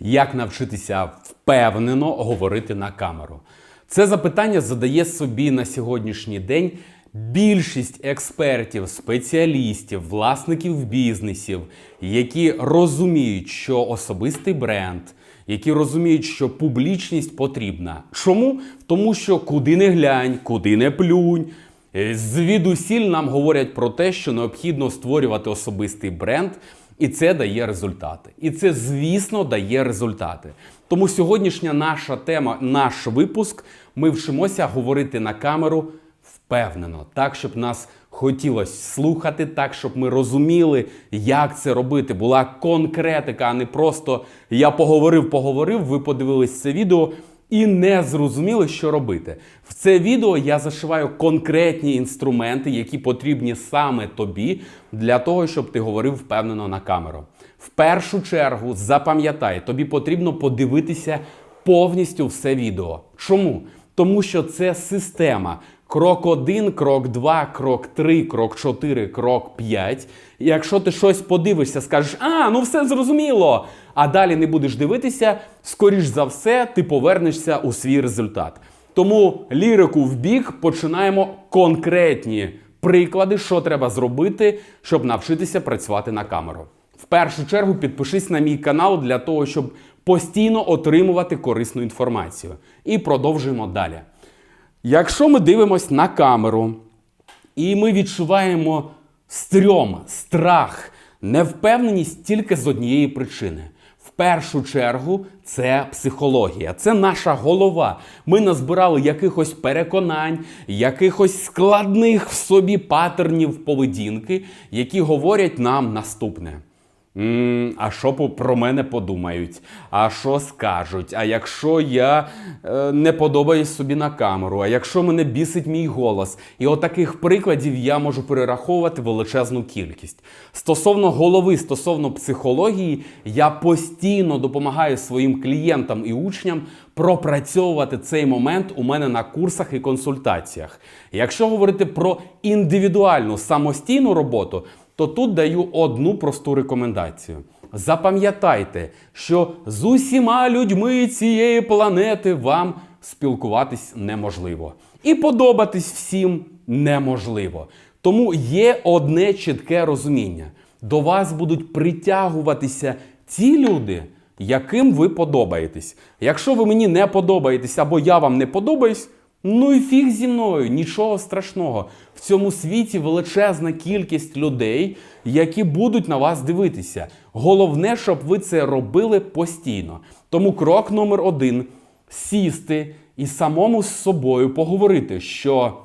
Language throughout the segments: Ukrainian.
Як навчитися впевнено говорити на камеру? Це запитання задає собі на сьогоднішній день більшість експертів, спеціалістів, власників бізнесів, які розуміють, що особистий бренд, які розуміють, що публічність потрібна. Чому? Тому що куди не глянь, куди не плюнь. е, Звідусіль нам говорять про те, що необхідно створювати особистий бренд, і це дає результати. І це, звісно, дає результати. Тому сьогоднішня наша тема, наш випуск, ми вчимося говорити на камеру впевнено, так, щоб нас хотілося слухати, так, щоб ми розуміли, як це робити. Була конкретика, а не просто я поговорив, поговорив, ви подивились це відео. І не зрозуміли, що робити. В це відео я зашиваю конкретні інструменти, які потрібні саме тобі для того, щоб ти говорив впевнено на камеру. В першу чергу запам'ятай, тобі потрібно подивитися повністю все відео. Чому? Тому що це система. Крок 1, крок 2, крок 3, крок 4, крок 5. І Якщо ти щось подивишся, скажеш, а, ну все зрозуміло, а далі не будеш дивитися, скоріш за все, ти повернешся у свій результат. Тому лірику в бік починаємо конкретні приклади, що треба зробити, щоб навчитися працювати на камеру. В першу чергу підпишись на мій канал для того, щоб постійно отримувати корисну інформацію. І продовжуємо далі. Якщо ми дивимось на камеру і ми відчуваємо стрьом, страх, невпевненість тільки з однієї причини. В першу чергу це психологія, це наша голова. Ми назбирали якихось переконань, якихось складних в собі паттернів поведінки, які говорять нам наступне. А що про мене подумають? А що скажуть? А якщо я е, не подобаюсь собі на камеру, а якщо мене бісить мій голос? І отаких прикладів я можу перераховувати величезну кількість. Стосовно голови, стосовно психології, я постійно допомагаю своїм клієнтам і учням пропрацьовувати цей момент у мене на курсах і консультаціях. Якщо говорити про індивідуальну самостійну роботу, то тут даю одну просту рекомендацію. Запам'ятайте, що з усіма людьми цієї планети вам спілкуватись неможливо. І подобатись всім неможливо. Тому є одне чітке розуміння: до вас будуть притягуватися ті люди, яким ви подобаєтесь. Якщо ви мені не подобаєтесь або я вам не подобаюсь, Ну і фіг зі мною, нічого страшного. В цьому світі величезна кількість людей, які будуть на вас дивитися. Головне, щоб ви це робили постійно. Тому крок номер один сісти і самому з собою поговорити, що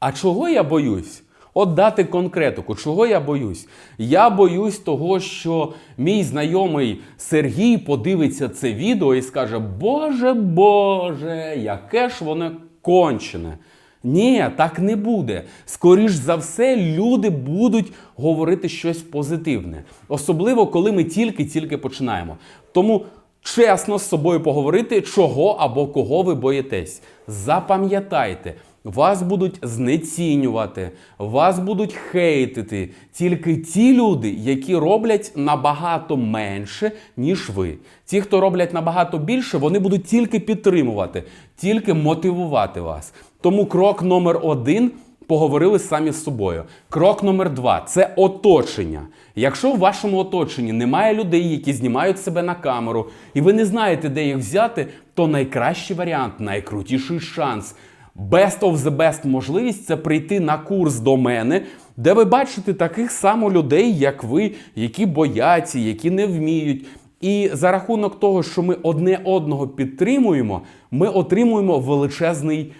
а чого я боюсь? От дати конкретику, чого я боюсь? Я боюсь того, що мій знайомий Сергій подивиться це відео і скаже: Боже Боже, яке ж воно кончене. Ні, так не буде. Скоріш за все, люди будуть говорити щось позитивне, особливо коли ми тільки-тільки починаємо. Тому чесно з собою поговорити, чого або кого ви боїтесь. Запам'ятайте. Вас будуть знецінювати, вас будуть хейтити тільки ті люди, які роблять набагато менше, ніж ви. Ті, хто роблять набагато більше, вони будуть тільки підтримувати, тільки мотивувати вас. Тому крок номер один поговорили самі з собою. Крок номер два це оточення. Якщо в вашому оточенні немає людей, які знімають себе на камеру, і ви не знаєте, де їх взяти, то найкращий варіант, найкрутіший шанс. Best of the best можливість це прийти на курс до мене, де ви бачите таких само людей, як ви, які бояться, які не вміють. І за рахунок того, що ми одне одного підтримуємо, ми отримуємо величезний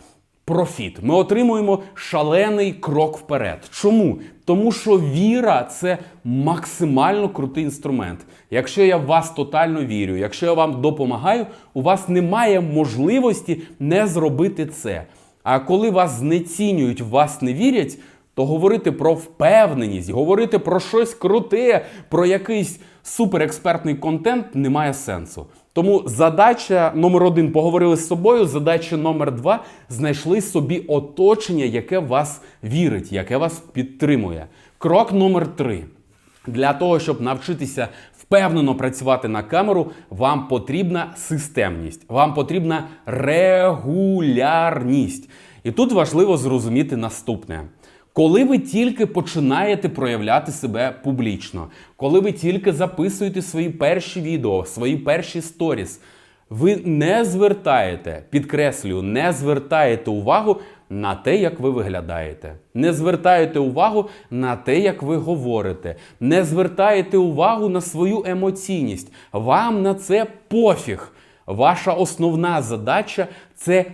профіт. Ми отримуємо шалений крок вперед. Чому? Тому що віра це максимально крутий інструмент. Якщо я в вас тотально вірю, якщо я вам допомагаю, у вас немає можливості не зробити це. А коли вас знецінюють, вас не вірять, то говорити про впевненість, говорити про щось круте, про якийсь суперекспертний контент немає сенсу. Тому задача номер один поговорили з собою. Задача номер два знайшли собі оточення, яке вас вірить, яке вас підтримує. Крок номер три. Для того, щоб навчитися впевнено працювати на камеру, вам потрібна системність, вам потрібна регулярність. І тут важливо зрозуміти наступне. Коли ви тільки починаєте проявляти себе публічно, коли ви тільки записуєте свої перші відео, свої перші сторіс, ви не звертаєте, підкреслюю, не звертаєте увагу на те, як ви виглядаєте. Не звертаєте увагу на те, як ви говорите. Не звертаєте увагу на свою емоційність. Вам на це пофіг. Ваша основна задача це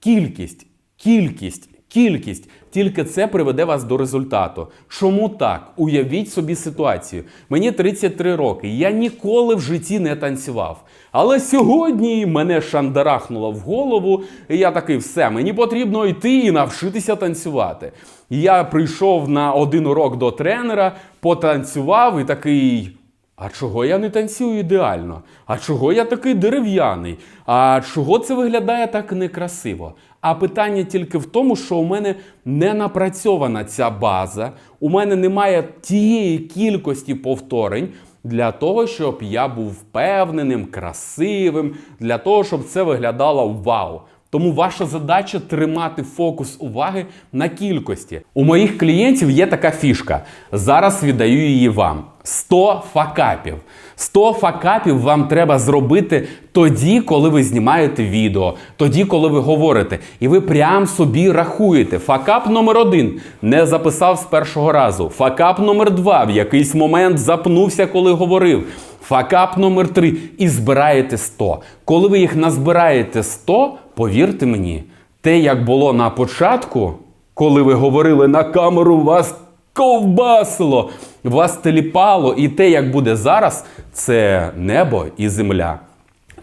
кількість, кількість. Кількість тільки це приведе вас до результату. Чому так? Уявіть собі ситуацію. Мені 33 роки. Я ніколи в житті не танцював. Але сьогодні мене шандарахнуло в голову, і я такий, все, мені потрібно йти і навчитися танцювати. Я прийшов на один урок до тренера, потанцював і такий. А чого я не танцюю ідеально? А чого я такий дерев'яний? А чого це виглядає так некрасиво? А питання тільки в тому, що у мене не напрацьована ця база, у мене немає тієї кількості повторень для того, щоб я був впевненим, красивим, для того, щоб це виглядало вау. Тому ваша задача тримати фокус уваги на кількості. У моїх клієнтів є така фішка. Зараз віддаю її вам. 100 факапів. 100 факапів вам треба зробити тоді, коли ви знімаєте відео, тоді, коли ви говорите. І ви прям собі рахуєте. Факап номер один не записав з першого разу. Факап номер два в якийсь момент запнувся, коли говорив. Факап номер 3 і збираєте 100. Коли ви їх назбираєте 100, повірте мені, те, як було на початку, коли ви говорили на камеру, вас ковбасило, вас теліпало, і те, як буде зараз, це небо і земля.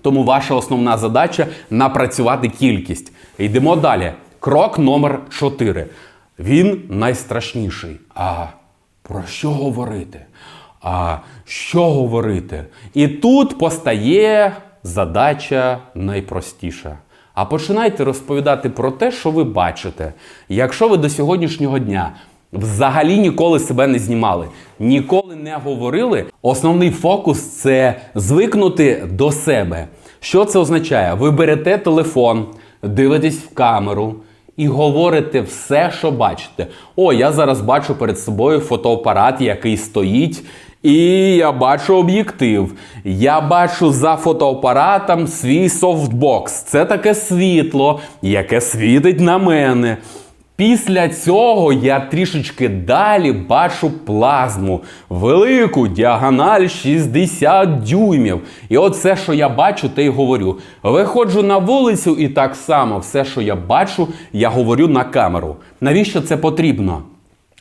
Тому ваша основна задача напрацювати кількість. Йдемо далі. Крок номер 4. Він найстрашніший. А про що говорити? А що говорити? І тут постає задача найпростіша. А починайте розповідати про те, що ви бачите. Якщо ви до сьогоднішнього дня взагалі ніколи себе не знімали, ніколи не говорили, основний фокус це звикнути до себе. Що це означає? Ви берете телефон, дивитесь в камеру і говорите все, що бачите. О, я зараз бачу перед собою фотоапарат, який стоїть. І я бачу об'єктив. Я бачу за фотоапаратом свій софтбокс. Це таке світло, яке світить на мене. Після цього я трішечки далі бачу плазму, велику діагональ 60 дюймів. І от все, що я бачу, те й говорю. Виходжу на вулицю, і так само все, що я бачу, я говорю на камеру. Навіщо це потрібно?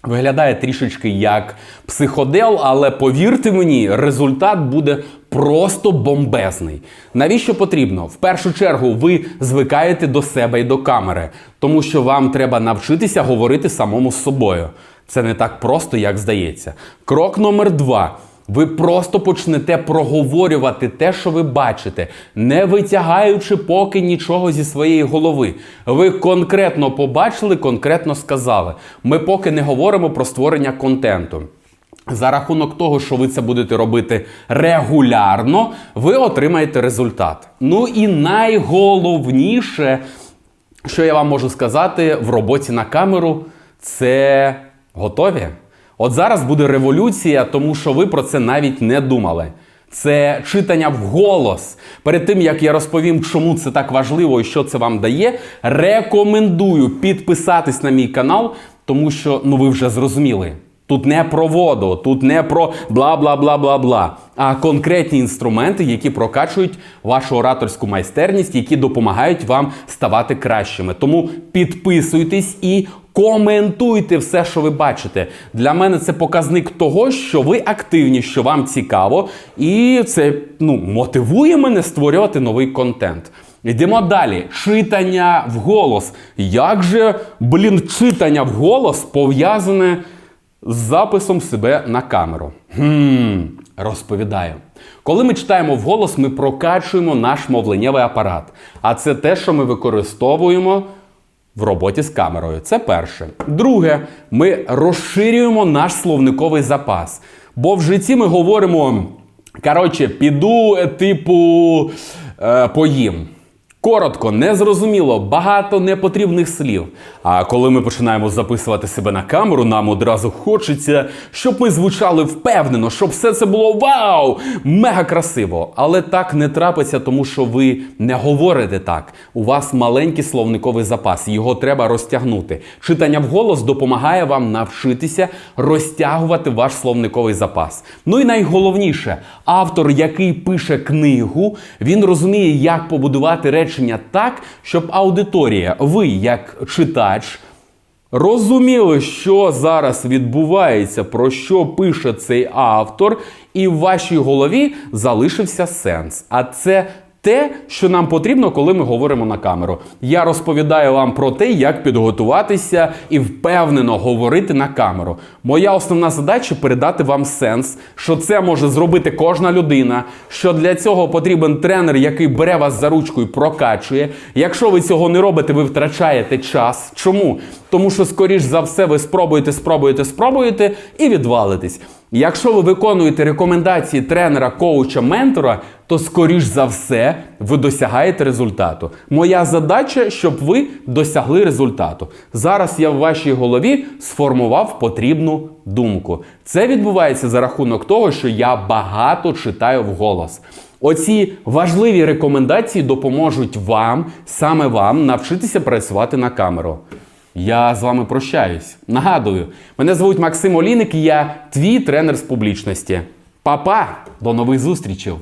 Виглядає трішечки як психодел, але повірте мені, результат буде просто бомбезний. Навіщо потрібно? В першу чергу ви звикаєте до себе і до камери, тому що вам треба навчитися говорити самому з собою. Це не так просто, як здається. Крок номер два. Ви просто почнете проговорювати те, що ви бачите, не витягаючи поки нічого зі своєї голови. Ви конкретно побачили, конкретно сказали. Ми поки не говоримо про створення контенту. За рахунок того, що ви це будете робити регулярно, ви отримаєте результат. Ну і найголовніше, що я вам можу сказати в роботі на камеру, це готові. От зараз буде революція, тому що ви про це навіть не думали. Це читання вголос. Перед тим як я розповім, чому це так важливо і що це вам дає, рекомендую підписатись на мій канал, тому що ну ви вже зрозуміли. Тут не про воду, тут не про бла бла бла бла бла, а конкретні інструменти, які прокачують вашу ораторську майстерність, які допомагають вам ставати кращими. Тому підписуйтесь і коментуйте все, що ви бачите. Для мене це показник того, що ви активні, що вам цікаво, і це ну, мотивує мене створювати новий контент. Йдемо далі. Читання вголос. Як же, блін, читання вголос пов'язане з записом себе на камеру? Хм, розповідаю. Коли ми читаємо вголос, ми прокачуємо наш мовленнєвий апарат. А це те, що ми використовуємо в роботі з камерою. Це перше. Друге, ми розширюємо наш словниковий запас. Бо в житті ми говоримо Коротше, піду, е, типу, е, поїм. Коротко, незрозуміло, багато непотрібних слів. А коли ми починаємо записувати себе на камеру, нам одразу хочеться, щоб ми звучали впевнено, щоб все це було вау! Мега красиво. Але так не трапиться, тому що ви не говорите так. У вас маленький словниковий запас, його треба розтягнути. Читання вголос допомагає вам навчитися розтягувати ваш словниковий запас. Ну і найголовніше, автор, який пише книгу, він розуміє, як побудувати речення так, щоб аудиторія, ви як читач, розуміли, що зараз відбувається, про що пише цей автор, і в вашій голові залишився сенс. А це те, що нам потрібно, коли ми говоримо на камеру. Я розповідаю вам про те, як підготуватися і впевнено говорити на камеру. Моя основна задача передати вам сенс, що це може зробити кожна людина, що для цього потрібен тренер, який бере вас за ручку і прокачує. Якщо ви цього не робите, ви втрачаєте час. Чому? Тому що, скоріш за все, ви спробуєте, спробуєте, спробуєте і відвалитесь. Якщо ви виконуєте рекомендації тренера, коуча, ментора, то скоріш за все ви досягаєте результату. Моя задача, щоб ви досягли результату. Зараз я в вашій голові сформував потрібну думку. Це відбувається за рахунок того, що я багато читаю вголос. Оці важливі рекомендації допоможуть вам, саме вам, навчитися працювати на камеру. Я з вами прощаюсь. Нагадую, мене звуть Максим Оліник, і я твій тренер з публічності. Па-па! До нових зустрічей!